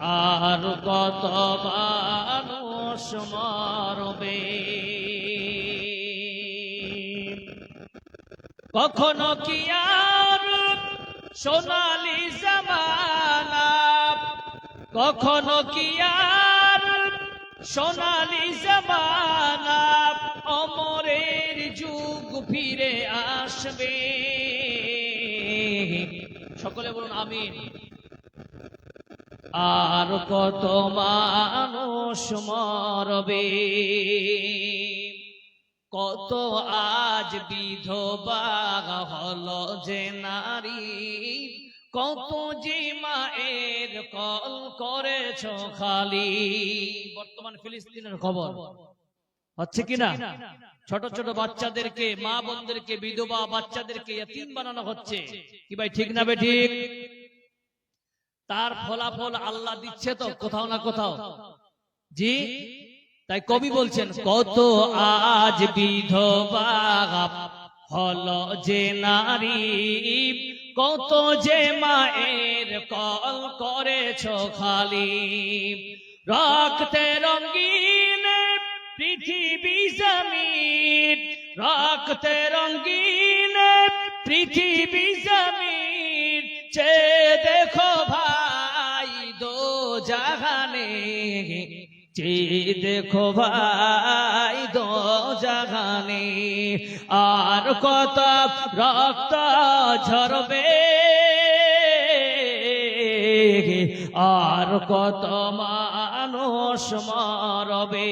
আর কত মানুষ মরবে? কখনো কি আর সোনালি জামানা? কখনো কি আর সোনালি জামানা? অমরের যুগ ফিরে আসবে। সকলে বলুন, আমিন। আর কত মানুষ মরবে? কত আজ বিধবা হল যে নারী? কত যে মায়ের কল করেছ খালি? বর্তমান ফিলিস্তিনের খবর। হচ্ছে কিনা ছোট ছোট বাচ্চাদেরকে, মা বোনদেরকে, বিধবা বাচ্চাদেরকে বানানো হচ্ছে। কি ভাই, ঠিক না বে ঠিক? তার ফলাফল আল্লাহ দিচ্ছে তো কোথাও না কোথাও জি? তাই কবি বলছেন কত আজ বিধবা হলো যে নারী। কত যে মায়ের কল করেছ খালি। রক্তে রঙ্গিন পৃথিবী জমিন। রক্তে রঙ্গিন পৃথিবী জমিন। চে জাহানে যে দেখো ভাই দো জাহানে আর কত রক্ত ঝরবে আর কত মানুষ মরবে।